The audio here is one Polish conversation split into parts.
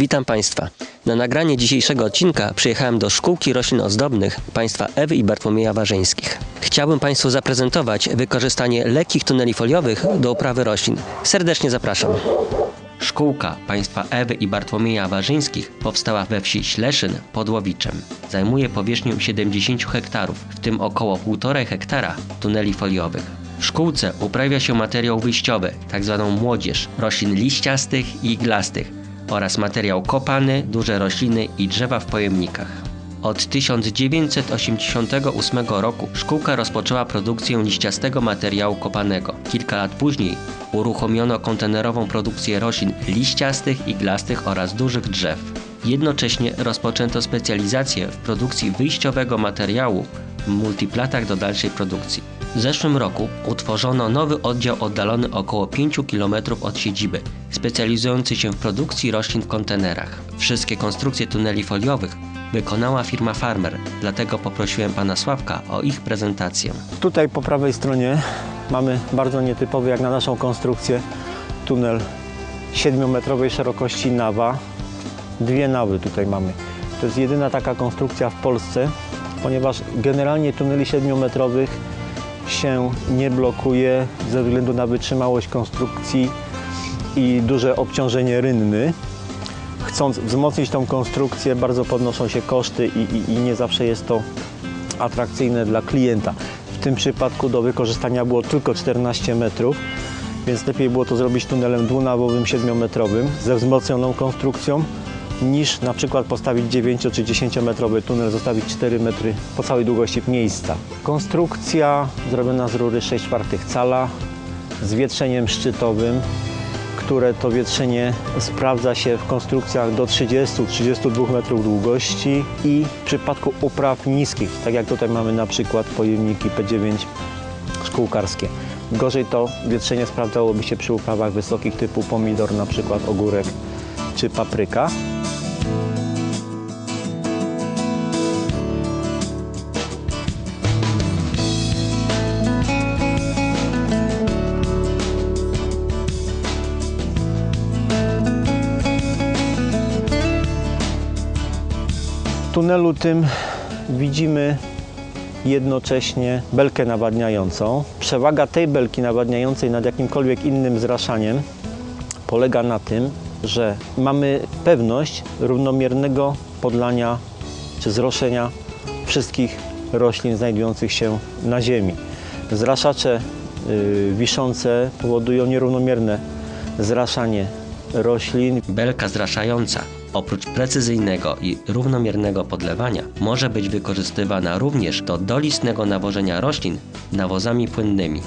Witam Państwa. Na nagranie dzisiejszego odcinka przyjechałem do Szkółki Roślin Ozdobnych państwa Ewy i Bartłomieja Warzyńskich. Chciałbym Państwu zaprezentować wykorzystanie lekkich tuneli foliowych do uprawy roślin. Serdecznie zapraszam. Szkółka państwa Ewy i Bartłomieja Warzyńskich powstała we wsi Śleszyn pod Łowiczem. Zajmuje powierzchnię 70 hektarów, w tym około 1,5 hektara tuneli foliowych. W szkółce uprawia się materiał wyjściowy, tzw. młodzież, roślin liściastych i iglastych oraz materiał kopany, duże rośliny i drzewa w pojemnikach. Od 1988 roku szkółka rozpoczęła produkcję liściastego materiału kopanego. Kilka lat później uruchomiono kontenerową produkcję roślin liściastych, iglastych oraz dużych drzew. Jednocześnie rozpoczęto specjalizację w produkcji wyjściowego materiału w multiplatach do dalszej produkcji. W zeszłym roku utworzono nowy oddział oddalony około 5 km od siedziby, specjalizujący się w produkcji roślin w kontenerach. Wszystkie konstrukcje tuneli foliowych wykonała firma Farmer, dlatego poprosiłem pana Sławka o ich prezentację. Tutaj po prawej stronie mamy bardzo nietypowy jak na naszą konstrukcję tunel 7-metrowej szerokości nawa. Dwie nawy tutaj mamy. To jest jedyna taka konstrukcja w Polsce, ponieważ generalnie tuneli 7-metrowych się nie blokuje ze względu na wytrzymałość konstrukcji i duże obciążenie rynny. Chcąc wzmocnić tą konstrukcję, bardzo podnoszą się koszty i, i, i nie zawsze jest to atrakcyjne dla klienta. W tym przypadku do wykorzystania było tylko 14 metrów, więc lepiej było to zrobić tunelem dwunawowym 7-metrowym ze wzmocnioną konstrukcją niż na przykład postawić 9 czy 10 metrowy tunel, zostawić 4 metry po całej długości miejsca. Konstrukcja zrobiona z rury 6 czwartych cala z wietrzeniem szczytowym, które to wietrzenie sprawdza się w konstrukcjach do 30-32 metrów długości i w przypadku upraw niskich, tak jak tutaj mamy na przykład pojemniki P9 szkółkarskie. Gorzej to wietrzenie sprawdzałoby się przy uprawach wysokich typu pomidor, na przykład ogórek czy papryka. Tunelu tym widzimy jednocześnie belkę nawadniającą. Przewaga tej belki nawadniającej nad jakimkolwiek innym zraszaniem polega na tym, że mamy pewność równomiernego podlania czy zroszenia wszystkich roślin znajdujących się na ziemi. Zraszacze y, wiszące powodują nierównomierne zraszanie roślin, Belka zraszająca, oprócz precyzyjnego i równomiernego podlewania, może być wykorzystywana również do dolistnego nawożenia roślin nawozami płynnymi.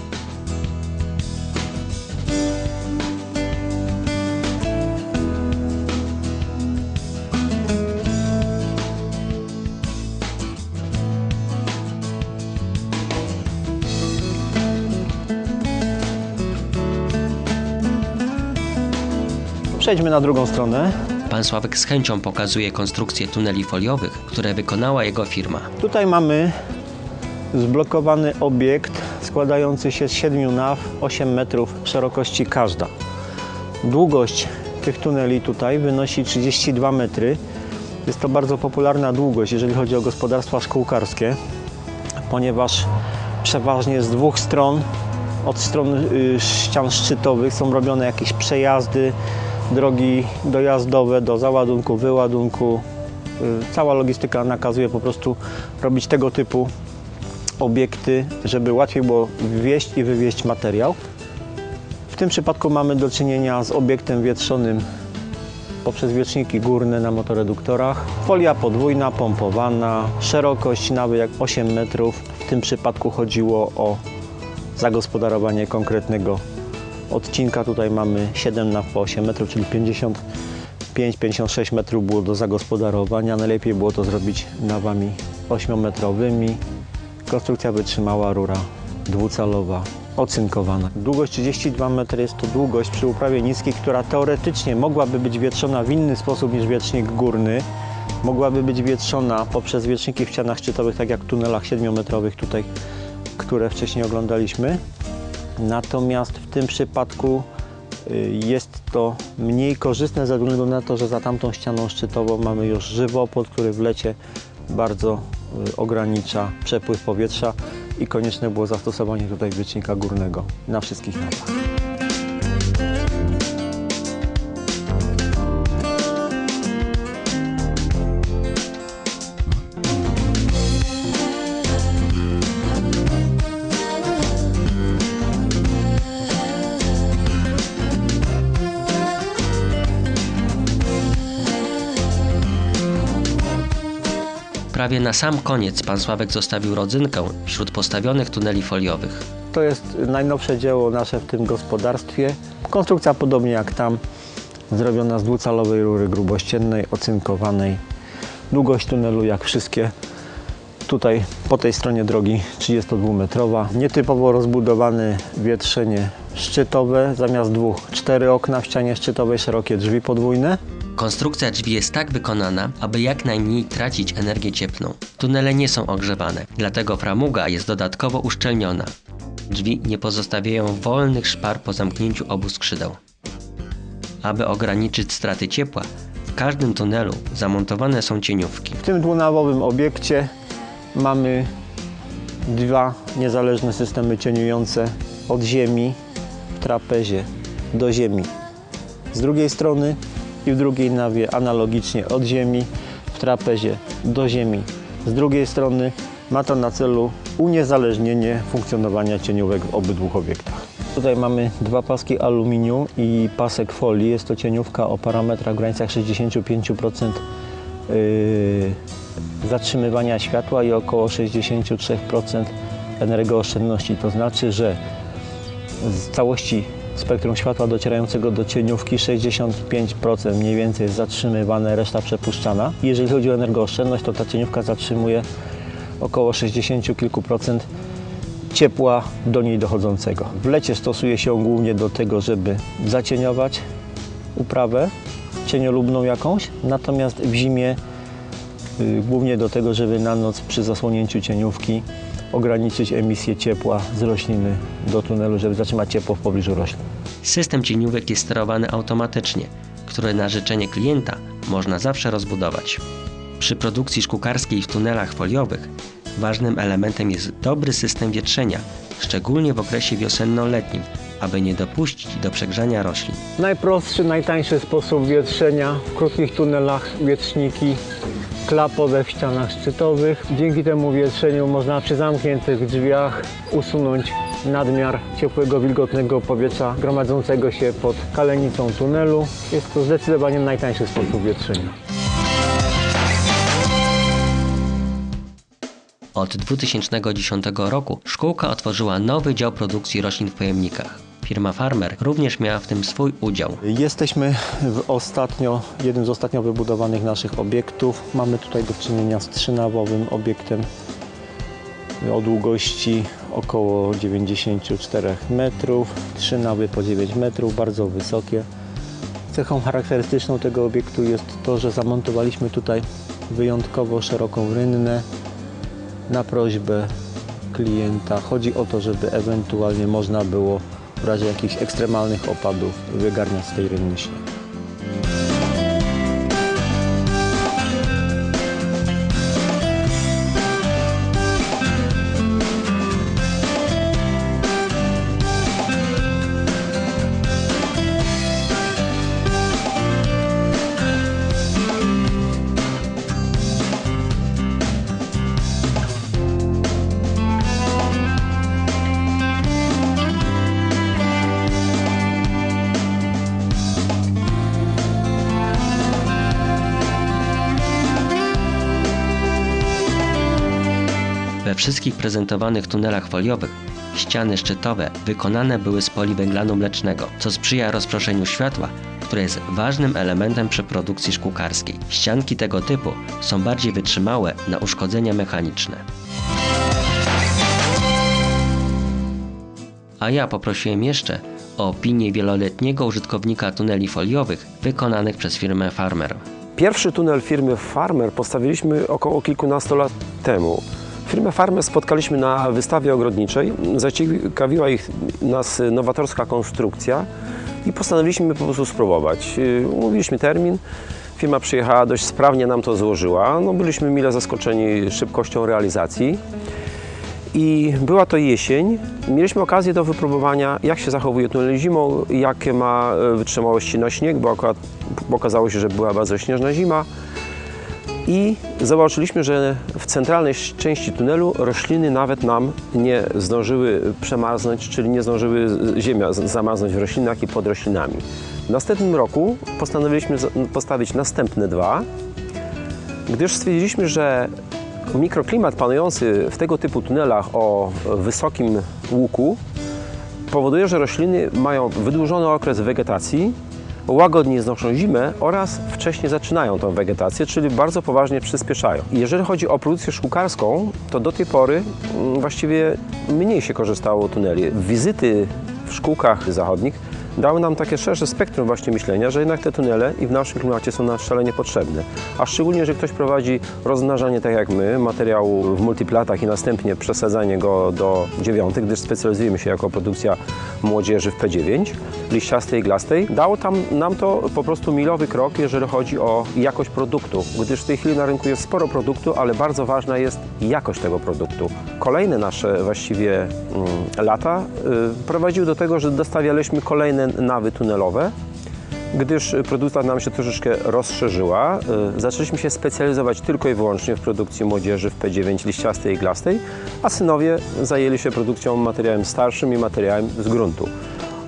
Przejdźmy na drugą stronę. Pan Sławek z chęcią pokazuje konstrukcję tuneli foliowych, które wykonała jego firma. Tutaj mamy zblokowany obiekt składający się z 7 naw, 8 metrów szerokości każda. Długość tych tuneli tutaj wynosi 32 metry. Jest to bardzo popularna długość, jeżeli chodzi o gospodarstwa szkółkarskie, ponieważ przeważnie z dwóch stron, od stron y, ścian szczytowych są robione jakieś przejazdy, drogi dojazdowe do załadunku, wyładunku. Y, Cała logistyka nakazuje po prostu robić tego typu obiekty, żeby łatwiej było wwieźć i wywieźć materiał. W tym przypadku mamy do czynienia z obiektem wietrzonym poprzez wieczniki górne na motoreduktorach. Folia podwójna, pompowana, szerokość nawy jak 8 metrów. W tym przypadku chodziło o zagospodarowanie konkretnego odcinka. Tutaj mamy 7 naw po 8 metrów, czyli 55-56 metrów było do zagospodarowania. Najlepiej było to zrobić nawami 8-metrowymi. Konstrukcja wytrzymała, rura dwucalowa, ocynkowana. Długość 32 metry jest to długość przy uprawie niskiej, która teoretycznie mogłaby być wietrzona w inny sposób niż wiecznik górny. Mogłaby być wietrzona poprzez wieczniki w ścianach szczytowych, tak jak w tunelach 7-metrowych tutaj, które wcześniej oglądaliśmy. Natomiast w tym przypadku y, jest to mniej korzystne ze względu na to, że za tamtą ścianą szczytową mamy już żywopłot, który w lecie bardzo y, ogranicza przepływ powietrza i konieczne było zastosowanie tutaj wycznika górnego na wszystkich nawach. Prawie na sam koniec pan Sławek zostawił rodzynkę wśród postawionych tuneli foliowych. To jest najnowsze dzieło nasze w tym gospodarstwie. Konstrukcja podobnie jak tam, zrobiona z dwucalowej rury grubościennej, ocynkowanej. Długość tunelu jak wszystkie. Tutaj po tej stronie drogi 32-metrowa. Nietypowo rozbudowane wietrzenie szczytowe. Zamiast dwóch, cztery okna w ścianie szczytowej, szerokie drzwi podwójne. Konstrukcja drzwi jest tak wykonana, aby jak najmniej tracić energię cieplną. Tunele nie są ogrzewane, dlatego framuga jest dodatkowo uszczelniona. Drzwi nie pozostawiają wolnych szpar po zamknięciu obu skrzydeł. Aby ograniczyć straty ciepła, w każdym tunelu zamontowane są cieniówki. W tym dwunawowym obiekcie mamy dwa niezależne systemy cieniujące od ziemi w trapezie do ziemi. Z drugiej strony i w drugiej nawie analogicznie od ziemi w trapezie do ziemi. Z drugiej strony ma to na celu uniezależnienie funkcjonowania cieniówek w obydwu obiektach. Tutaj mamy dwa paski aluminium i pasek folii. Jest to cieniówka o parametrach w granicach 65% yy, zatrzymywania światła i około 63% energooszczędności. To znaczy, że z całości spektrum światła docierającego do cieniówki 65% mniej więcej jest zatrzymywane, reszta przepuszczana. Jeżeli chodzi o energooszczędność, to ta cieniówka zatrzymuje około 60 kilku procent ciepła do niej dochodzącego. W lecie stosuje się głównie do tego, żeby zacieniować uprawę cieniolubną jakąś, natomiast w zimie y, głównie do tego, żeby na noc przy zasłonięciu cieniówki ograniczyć emisję ciepła z rośliny do tunelu, żeby zatrzymać ciepło w pobliżu roślin. System cieniówek jest sterowany automatycznie, który na życzenie klienta można zawsze rozbudować. Przy produkcji szkółkarskiej w tunelach foliowych ważnym elementem jest dobry system wietrzenia, szczególnie w okresie wiosenno-letnim, aby nie dopuścić do przegrzania roślin. Najprostszy, najtańszy sposób wietrzenia w krótkich tunelach wietrzniki klapowe w ścianach szczytowych. Dzięki temu wietrzeniu można przy zamkniętych drzwiach usunąć nadmiar ciepłego, wilgotnego powietrza gromadzącego się pod kalenicą tunelu. Jest to zdecydowanie najtańszy sposób wietrzenia. Od 2010 roku szkółka otworzyła nowy dział produkcji roślin w pojemnikach. Firma Farmer również miała w tym swój udział. Jesteśmy w ostatnio, jednym z ostatnio wybudowanych naszych obiektów. Mamy tutaj do czynienia z trzynawowym obiektem o długości około 94 metrów. Trzy nawy po 9 metrów, bardzo wysokie. Cechą charakterystyczną tego obiektu jest to, że zamontowaliśmy tutaj wyjątkowo szeroką rynnę na prośbę klienta. Chodzi o to, żeby ewentualnie można było w razie jakichś ekstremalnych opadów wygarniać z tej rynny śnieg. Wszystkich prezentowanych tunelach foliowych ściany szczytowe wykonane były z poliwęglanu mlecznego, co sprzyja rozproszeniu światła, które jest ważnym elementem przy produkcji szkółkarskiej. Ścianki tego typu są bardziej wytrzymałe na uszkodzenia mechaniczne. A ja poprosiłem jeszcze o opinię wieloletniego użytkownika tuneli foliowych wykonanych przez firmę Farmer. Pierwszy tunel firmy Farmer postawiliśmy około kilkunastu lat temu. Firmę Farmer spotkaliśmy na wystawie ogrodniczej. Zaciekawiła ich nas nowatorska konstrukcja i postanowiliśmy po prostu spróbować. Y, Umówiliśmy termin, firma przyjechała, dość sprawnie nam to złożyła. No, byliśmy mile zaskoczeni szybkością realizacji. I była to jesień. Mieliśmy okazję do wypróbowania, jak się zachowuje tunel zimą, jakie ma e, wytrzymałości na śnieg, bo akurat okazało się, że była bardzo śnieżna zima. I zobaczyliśmy, że w centralnej części tunelu rośliny nawet nam nie zdążyły przemarznąć, czyli nie zdążyły ziemia zamarznąć w roślinach i pod roślinami. W następnym roku postanowiliśmy postawić następne dwa, gdyż stwierdziliśmy, że mikroklimat panujący w tego typu tunelach o wysokim łuku powoduje, że rośliny mają wydłużony okres wegetacji, łagodniej znoszą zimę oraz wcześniej zaczynają tą wegetację, czyli bardzo poważnie przyspieszają. Jeżeli chodzi o produkcję szkółkarską, to do tej pory mm, właściwie mniej się korzystało tuneli. Wizyty w szkółkach zachodnich dały nam takie szersze spektrum właśnie myślenia, że jednak te tunele i w naszym klimacie są nam szalenie potrzebne. A szczególnie, że ktoś prowadzi rozmnażanie tak jak my, materiału w multiplatach i następnie przesadzanie go do dziewiątych, gdyż specjalizujemy się jako produkcja młodzieży w P9, liściastej i glastej. Dało tam nam to po prostu milowy krok, jeżeli chodzi o jakość produktu, gdyż w tej chwili na rynku jest sporo produktu, ale bardzo ważna jest jakość tego produktu. Kolejne nasze właściwie mm, lata y, prowadziły do tego, że dostawialiśmy kolejne nawy tunelowe, gdyż produkcja nam się troszeczkę rozszerzyła. y, Zaczęliśmy się specjalizować tylko i wyłącznie w produkcji młodzieży w P9 liściastej i glastej, a synowie zajęli się produkcją materiałem starszym i materiałem z gruntu.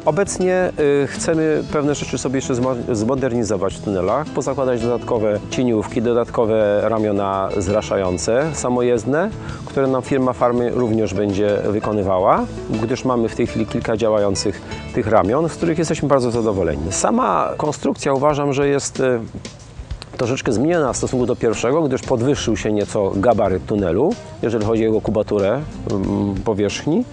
Obecnie y, chcemy pewne rzeczy sobie jeszcze zmo- zmodernizować w tunelach, pozakładać dodatkowe cieniówki, dodatkowe ramiona zraszające, samojezdne, które nam firma Farmy również będzie wykonywała, gdyż mamy w tej chwili kilka działających tych ramion, z których jesteśmy bardzo zadowoleni. Sama konstrukcja uważam, że jest y, troszeczkę zmieniona w stosunku do pierwszego, gdyż podwyższył się nieco gabaryt tunelu, jeżeli chodzi o jego kubaturę mm, powierzchni.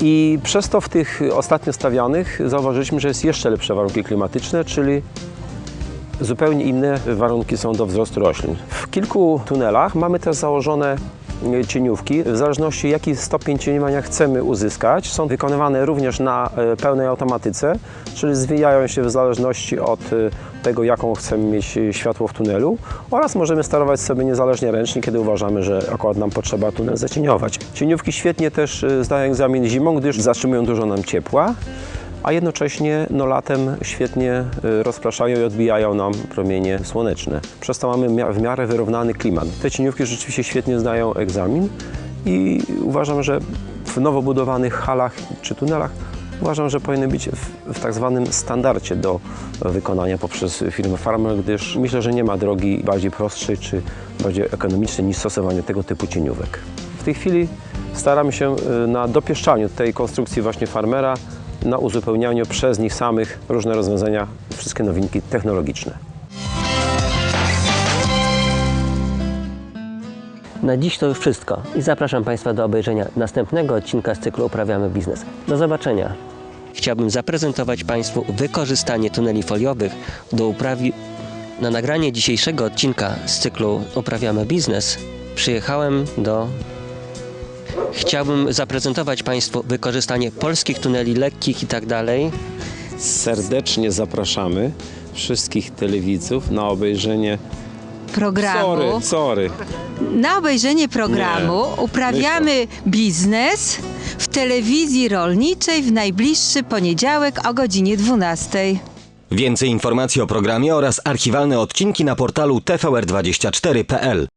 I przez to w tych ostatnio stawianych zauważyliśmy, że jest jeszcze lepsze warunki klimatyczne, czyli zupełnie inne warunki są do wzrostu roślin. W kilku tunelach mamy też założone e, cieniówki. W zależności jaki stopień cieniowania chcemy uzyskać, są wykonywane również na e, pełnej automatyce, czyli zwijają się w zależności od e, tego, jaką chcemy mieć światło w tunelu oraz możemy sterować sobie niezależnie ręcznie, kiedy uważamy, że akurat nam potrzeba tunel zacieniować. Cieniówki świetnie też e, zdają egzamin zimą, gdyż zatrzymują dużo nam ciepła a jednocześnie no, latem świetnie y, rozpraszają i odbijają nam promienie słoneczne. Przez to mamy w miarę wyrównany klimat. Te cieniówki rzeczywiście świetnie zdają egzamin i uważam, że w nowo budowanych halach czy tunelach uważam, że powinny być w, w tak zwanym standardzie do wykonania poprzez firmę Farmer, gdyż myślę, że nie ma drogi bardziej prostszej czy bardziej ekonomicznej niż stosowanie tego typu cieniówek. W tej chwili staramy się y, na dopieszczaniu tej konstrukcji właśnie farmera, na uzupełnianiu przez nich samych różne rozwiązania, wszystkie nowinki technologiczne. Na dziś to już wszystko i zapraszam Państwa do obejrzenia następnego odcinka z cyklu Uprawiamy Biznes. Do zobaczenia. Chciałbym zaprezentować Państwu wykorzystanie tuneli foliowych do uprawi... Na nagranie dzisiejszego odcinka z cyklu Uprawiamy Biznes przyjechałem do... Chciałbym zaprezentować Państwu wykorzystanie polskich tuneli lekkich i tak dalej Serdecznie zapraszamy wszystkich telewidzów na obejrzenie. Programu. Sorry, sorry. Na obejrzenie programu Nie. uprawiamy biznes w telewizji rolniczej w najbliższy poniedziałek o godzinie 12. Więcej informacji o programie oraz archiwalne odcinki na portalu tvr24.pl.